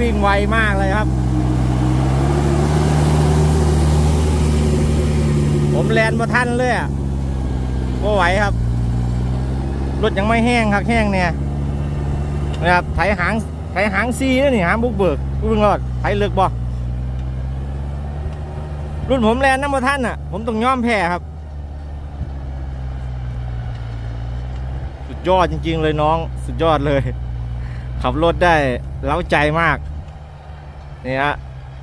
วิ่งไวมากเลยครับ ผมแลนมาทันเลยอะก็ไหวครับ รถยังไม่แห้งครับแห้งเนี่ยนะครับไถหางไถหางซีนี่นี่หางบุกเบิกรุ่งรอดไถเลือกบ่รุ่นผมแลนน้ำมาท่านอะ ผมต้องยอมแพ้ครับ สุดยอดจริง ๆ เลยน้อง สุดยอดเลย ขับรถได้เล้าใจมาก นี่ฮะ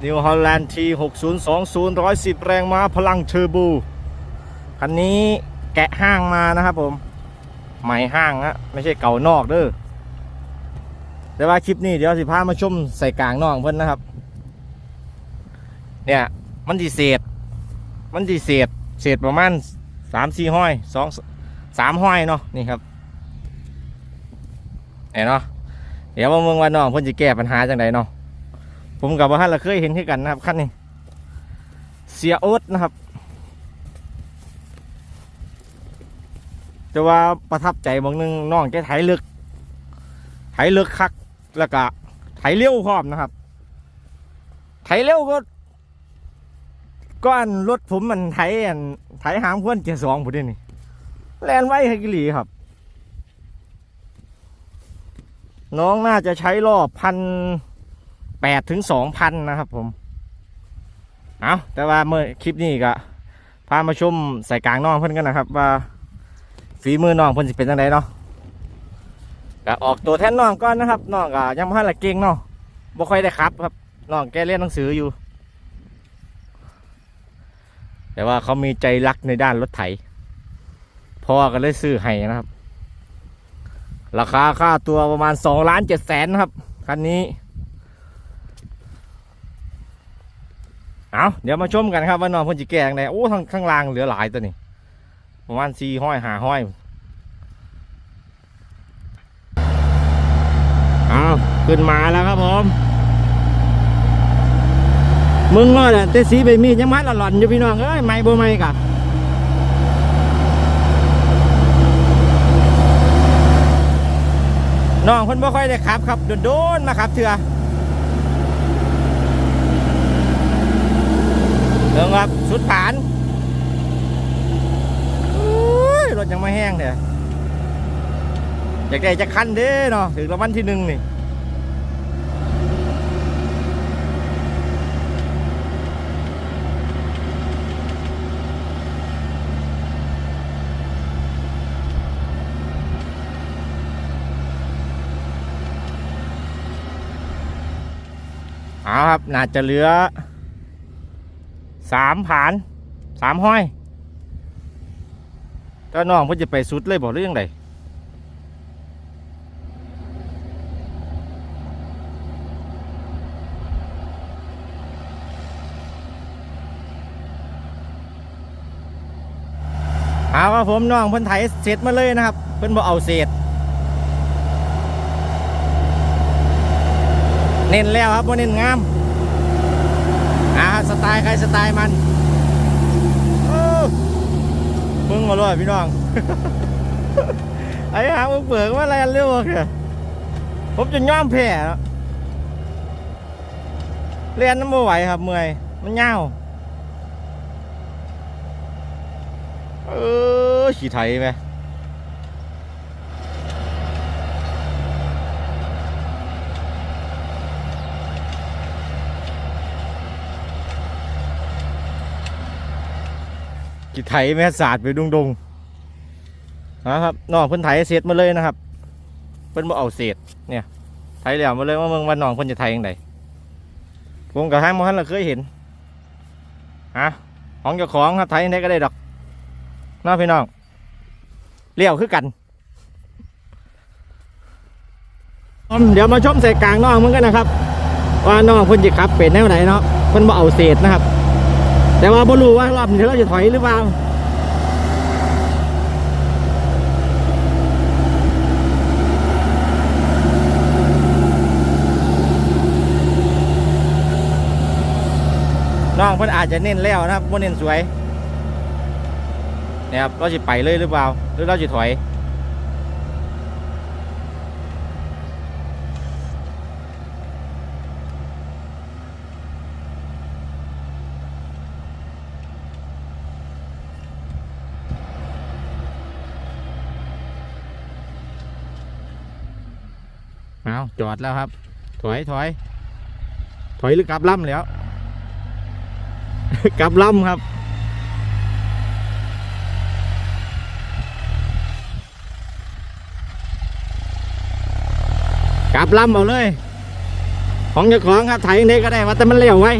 New Holland T 6 0 2 0 110 แรงม้าพลังเทอร์โบคันนี้แกะห้างมานะครับผมใหม่ห้างนะไม่ใช่เก่านอกเด้อแต่ว่าคลิปนี้เดี๋ยวสิพามาชมใส่กลางนอกเพิ่นนะครับ เนี่ยมันดีเศษ มันดีเศษเศษประมาณสามสี่ห้อยสองสามห้อยเนาะนี่ครับเห็นเนาะเดี๋ยวมาเมืองว่าน้องเพิ่นจะแก้ปัญหาจังไดเนาะ ผมกับว่าท่านเราเคยเห็นที่กันนะครับขั้นนี้ เสียโอ๊ตนะครับ แต่ว่าประทับใจบางหนึงน้องแกไถลึก ไถลึกคักแล้วก็ไถเร็วพร้อมนะครับ ไถเร็วก็ก้อนรถผมมันไถอันไถหามควนเกียร์สองผมนี่แลนไว้ให้กิลีครับ น้องน่าจะใช้รอบพัน แปดถึงสองพันนะครับผม เอาแต่ว่าเมื่อคลิปนี้ก็พามาชมใส่กลางน้องเพื่อนกันนะครับ ว่าฝีมือน้องเพิ่นสิเป็นจังไดเนาะก็ออกตัวแทนน้องก่อนนะครับน้องก็ยังบ่ทันละเก่งเนาะบ่ค่อยได้ขับครับน้องแกเรียนหนังสืออยู่ แต่ว่าเขามีใจรักในด้านรถไถพ่อก็เลยซื้อให้นะครับ ราคาค่าตัวประมาณ2ล้าน7แสนครับคันนี้ เอาเดี๋ยวมาชมกันครับว่าน้องเพิ่นจะแกงไดโอ้ข้างข้างล่างเหลือหลายตัวนี่ประมาณสี่ห้อยหาห้อยเอาขึ้นมาแล้วครับผมมึงว่าแหละแต่สีใบมีดยังมัดละหล่อนอยู่พี่น้องเอ้ยไม่บ่ไม่กะน้องคนบ่ค่อยได้ขับครับโดนๆมาขับเถื่อ เดิมครับสุดผานรถยังไม่แห้งเนี่ยอยากได้จะคันเด้เนาะถึงรางวัลที่หนึ่งนี่เอาครับ น่าจะเหลือ สามผานสามห้อยก็น้องเพิ่นจะไปสุดเลยบอกเรื่องใดเอาครับผมน้องเพิ่นไถเสร็จมาเลยนะครับ เพิ่นบ่เอาเศษเน้นแล้วครับบ่เน้นงาม อ่าสไตล์ใครสไตล์มันมึงมาเลยพี่น้องไอ้หามึงเปิดว่าอะไรกันเร็วอะเนี่ยผมจะย่อมแพ้แล้วเรียนน้ำไม่ไหวครับเมื่อยมันเงาเออขี่ไทยไหม ขี่ไทยแม่ศาสตร์ไปดุงดงๆนะครับน้องเพิ่นไถเสร็จมาเลยนะครับ เพิ่นบ่เอาเศษเนี่ยไถแล้วมาเลยว่าเมืองวันน้องเพิ่นจะไถยังไงผมกับทางมันเราเคยเห็นฮะของเจ้าของครับไถยังไงก็ได้ดอกน้องพี่น้องเลี้ยวคือกันเดี๋ยวมาชมใส่กลางน้องมึงกันนะครับ ว่าน้องเพิ่นจะขับเป็นแนวไหนเนาะเพิ่นบ่เอาเศษนะครับ แต่ว่าบ่รู้ว่ารอบนี้เราจะถอยหรือเปล่าน้องเพิ่นอาจจะเน้นแล้วนะครับว่าเน้นสวยนี่ยครับเราจะไปเลยหรือเปล่า หรือเราจะถอย เอาจอดแล้วครับ ถอยถอยถอยหรือกลับล่ำแล้ว กลับล่ำครับ กลับล่ำเอาเลย ของเจ้าของครับไถเด็กก็ได้ว่าแต่มันเลี้ยวไว้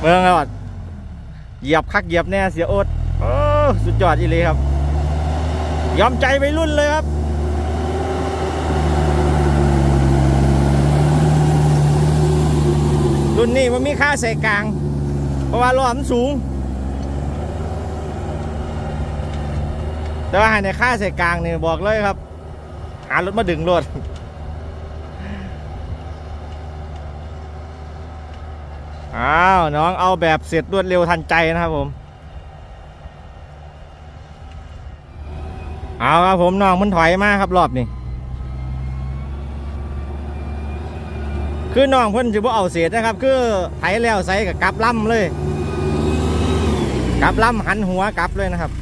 เมืองแล้วอะเหยียบคักเหยียบแน่เสียโอดโอ้สุดยอดอีเลยครับ ยอมใจไปรุ่นเลยครับ รุ่นนี้มันมีค่าใส่กลาง เพราะว่าล้อมันสูง แต่ว่าให้ในค่าใส่กลางเนี่ยบอกเลยครับ หารถมาดึงรถอ้าว น้องเอาแบบเสร็จรวดเร็วทันใจนะครับผม เอาครับผมน้องมันถอยมาครับรอบนี้คือน้องเพิ่นจะบ่เอาเศษนะครับ คือไถแล้วใส่กับกลับล่ำเลยกลับล่ำหันหัวกลับเลยนะครับ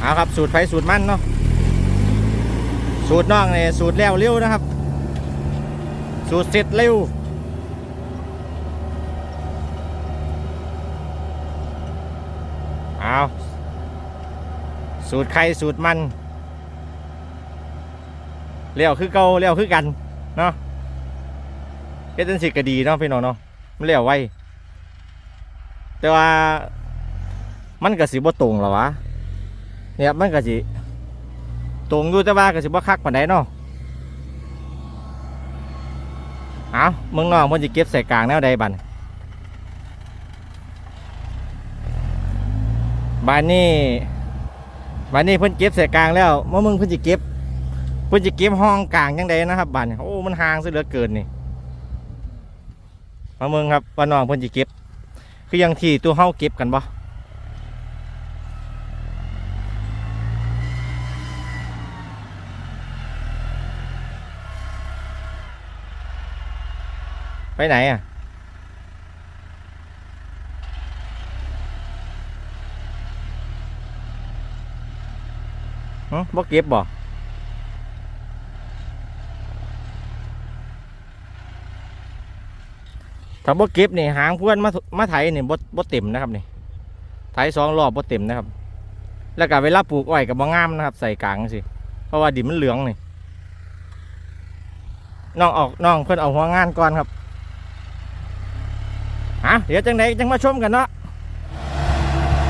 เอาครับสูตรไฟสูตรมันเนาะสูตรน้องเนี่ยสูตรแล้วเร็วนะครับ สูตรเสร็จเร็ว เอา สูตรไข่สูตรมันเลี้ยวคือเก่าเลี้ยวคือกันเนาะเฮ็ดจังสิก็ดีเนาะพี่น้องเนาะมันเลี้ยวไวแต่ว่ามันก็สิบ่ตรงหรอวะเนี่ยมันก็สิตรงอยู่แต่ว่าก็สิบ่คักปานใดเนาะเอาเมืองนอกมันสิเก็บใส่กลางแนวใดบัดบ้าน นี้บ้านนี้เพิ่นเก็บใส่กลางแล้วเมื่อมึงเพิ่นจะเก็บเพิ่นจะเก็บห้องกลางยังไงนะครับบ้านโอ้มันห่างซะเหลือเกินนี่มาเมืองครับว่าน้องเพิ่นจะเก็บ คือยังที่ตัวเฮาเก็บกันบ่ไปไหนอะ บ่เก็บบ่ถ้าบ่เก็บนี่หางเพื่อนมามาไถนี่บ่บ่เต็มนะครับนี่ไถสองรอบบ่เต็มนะครับ แล้วก็เวลาปลูกอ้อยก็บ่งามนะครับ ใส่กลางสิเพราะว่าดินมันเหลืองนี่น้องออกน้องเพิ่อนเอาหัวงานก่อนครับฮะเดี๋ยวจังไดจังมาชมกันเนาะ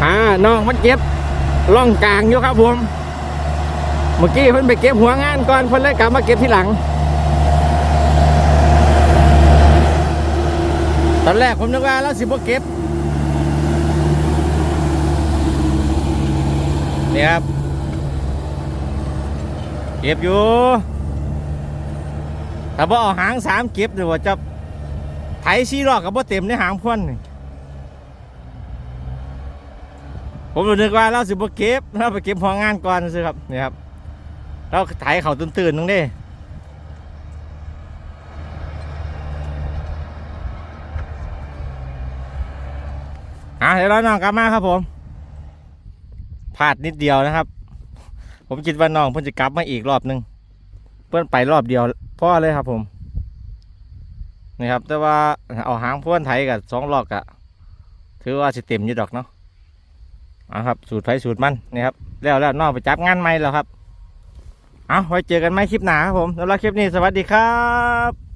อ่าน้องมันเก็บร่องกลางอยู่ครับผม เมื่อกี้เพิ่นไปเก็บหัวงานก่อนเพิ่นเลยกลับมาเก็บที่หลัง ตอนแรกผมนึกว่าเราสิบ่เก็บ นี่ครับ เก็บอยู่ ถ้าบ่เอาหางสามเก็บหรือว่าจะไถซีรอกกับบ่เต็มในหางพ่นนี่ผมนึกว่าเราสิบ่เก็บเราไปเก็บหัวงานก่อนสิครับนี่ครับ เราไถเขาตื่นๆนึงเด้อะเดี๋ยวเราน้องกลับมาครับผมพลาดนิดเดียวนะครับ ผมคิดว่าน้องเพิ่นจะกลับมาอีกรอบหนึง เพื่อนไปรอบเดียวพ่อเลยครับผมนี่ครับ แต่ว่าเอาหางเพื่อนไถกับสองรอบกะถือว่าสิเต็มอยู่ดอกเนาะอะครับ สูตรไฟสูตรมันนี่ครับแล้วแล้วน้องไปจับงานใหม่แล้วครับ เอาไว้เจอกันไหมคลิปหนาครับผมสำหรับคลิปนี้สวัสดีครับ